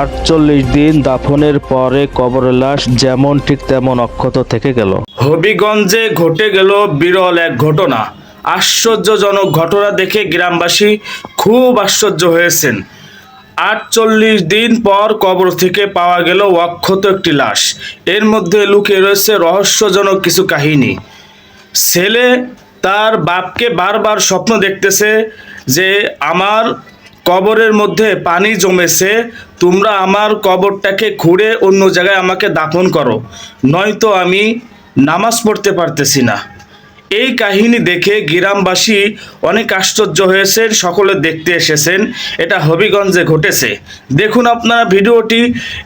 আটচল্লিশ দিন দাফনের পরে কবরের লাশ যেমন ঠিক তেমন অক্ষত থেকে গেল। হবিগঞ্জে ঘটে গেল বিরল এক ঘটনা। আশ্চর্যজনক ঘটনা দেখে গ্রামবাসী খুব আশ্চর্য হয়েছেন। আটচল্লিশ দিন পর কবর থেকে পাওয়া গেল অক্ষত একটি লাশ। এর মধ্যে লুকিয়ে রয়েছে রহস্যজনক কিছু কাহিনী। ছেলে তার বাপকে বারবার স্বপ্ন দেখতেছে যে আমার কবরের মধ্যে পানি জমেছে, তোমরা আমার কবরটাকে খুঁড়ে অন্য জায়গায় আমাকে দাফন করো, নয়তো আমি নামাজ পড়তে পারতেছি না। এই কাহিনী দেখে গ্রামবাসী অনেক আশ্চর্য হয়েছেন, সকলে দেখতে এসেছেন, এটা হবিগঞ্জে ঘটেছে। দেখুন আপনারা ভিডিওটি,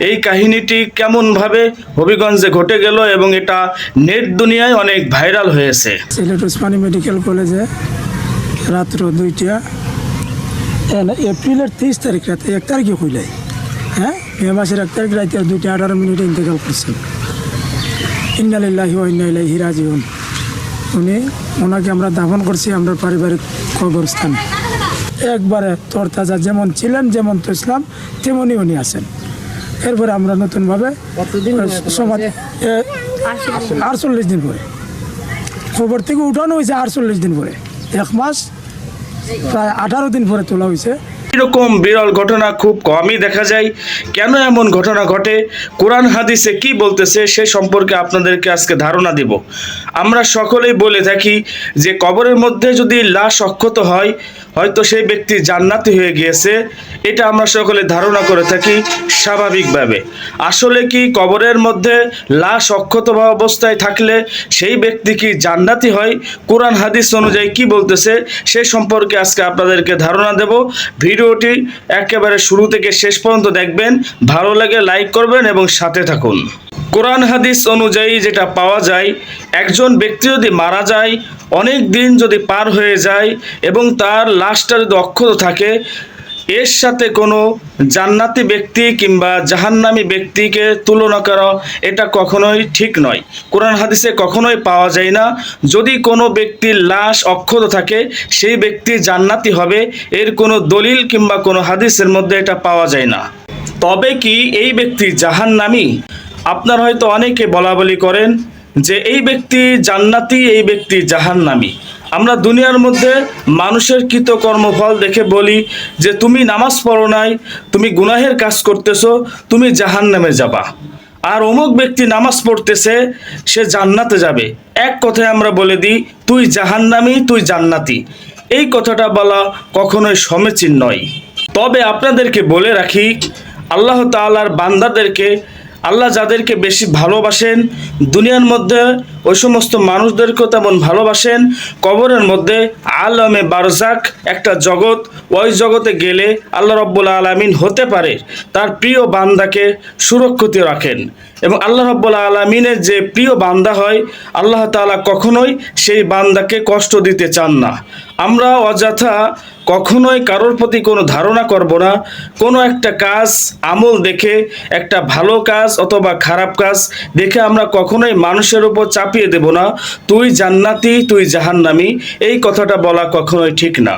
এই কাহিনীটি কেমনভাবে হবিগঞ্জে ঘটে গেল এবং এটা নেট দুনিয়ায় অনেক ভাইরাল হয়েছে। সিলেট ওসমানী মেডিকেল কলেজে, রাত্র দুইটা। এপ্রিলের তেইশ তারিখ রাতে এক তারিখে খুইলাই হ্যাঁ মে মাসের এক তারিখ রাতে দুইটা আঠারো মিনিটে ইন্তেকাল করছেন ইন্নালিল্লাহি ওয়া ইন্না ইলাইহি রাজিউন। উনি ওনাকে আমরা দাফন করছি আমরা পারিবারিক কবরস্থানে। একবারে তরতাজা যেমন ছিলেন যেমন তো ইসলাম তেমনই উনি আছেন। এরপরে আমরা নতুনভাবে সমাজ আটচল্লিশ দিন। পরে। খবর থেকে উঠানো হয়েছে আটচল্লিশ দিন পরে। এক মাস প্রায় আঠারো দিন পরে তোলা হয়েছে। এরকম বিরল ঘটনা খুব কমই দেখা যায়। কেন এমন ঘটনা ঘটে? কোরআন হাদিসে কি বলতেছে সে সম্পর্কে আপনাদেরকে আজকে ধারণা দিব। আমরা সকলেই বলে থাকি যে কবরের মধ্যে যদি লাশ অক্ষত হয় হয়তো সেই ব্যক্তি জান্নাতি হয়ে গিয়েছে। এটা আমরা সকলে ধারণা করে থাকি স্বাভাবিকভাবে। আসলে কি কবরের মধ্যে লাশ অক্ষত অবস্থায় থাকলে সেই ব্যক্তি কি জান্নাতি হয়? কোরআন, হাদিস অনুযায়ী কি বলতেছে সে সম্পর্কে আজকে আপনাদেরকে ধারণা দেব। ভিডিওটি একেবারে শুরু থেকে শেষ পর্যন্ত দেখবেন। ভালো লাগে লাইক করবেন এবং সাথে থাকুন। কোরআন হাদিস অনুযায়ী যেটা পাওয়া যায়, একজন ব্যক্তি যদি মারা যায়, অনেক দিন যদি পার হয়ে যায় এবং তার লাশটা যদি অক্ষত থাকে, এর সাথে কোনো জান্নাতি ব্যক্তি কিংবা জাহান্নামী ব্যক্তিকে তুলনা করা এটা কখনোই ঠিক নয়। কোরআন হাদিসে কখনোই পাওয়া যায় না। যদি কোনো ব্যক্তির লাশ অক্ষত থাকে, সেই ব্যক্তি জান্নাতি হবে, এর কোনো দলিল কিংবা কোনো হাদিসের মধ্যে এটা পাওয়া যায় না। তবে কি এই ব্যক্তি জাহান্নামী? আপনার হয়তো অনেকে বলা বলি করেন যে এই ব্যক্তি জান্নাতি, এই ব্যক্তি জাহান্নামী। আমরা দুনিয়ার মধ্যে মানুষের কৃত কর্মফল দেখে বলি যে তুমি নামাজ পড়ো নাই, তুমি গুনাহের কাজ করতেছো, তুমি জাহান নামে যাবা। আর অমুক ব্যক্তি নামাজ পড়তেছে, সে জান্নাতে যাবে। এক কথায় আমরা বলে দিই, তুই জাহান্নামি, তুই জান্নাতি। এই কথাটা বলা কখনোই সমীচীন নয়। তবে আপনাদেরকে বলে রাখি, আল্লাহ তাআলার বান্দাদেরকে আল্লাহ যাদেরকে বেশি ভালোবাসেন, দুনিয়ার মধ্যে ওই সমস্ত মানুষদেরকেও তেমন ভালোবাসেন, কবরের মধ্যে আলমে বারজাক একটা জগৎ, ওই জগতে গেলে আল্লাহ রব্বুল আলমিন হতে পারে, তার প্রিয় বান্দাকে সুরক্ষিত রাখেন। এবং আল্লাহ রব্বুল আলমিনের যে প্রিয় বান্দা হয়, আল্লাহ তাআলা কখনোই সেই বান্দাকে কষ্ট দিতে চান না। আমরা অযথা কখনোই কারোর প্রতি কোনো ধারণা করব না। কোনো একটা কাজ, আমল দেখে, একটা ভালো কাজ অথবা খারাপ কাজ দেখে আমরা কখনোই মানুষের উপর চাপিয়ে দেব না। তুই জান্নাতি, তুই জাহান্নামি, এই কথাটা বলা কখনোই ঠিক না।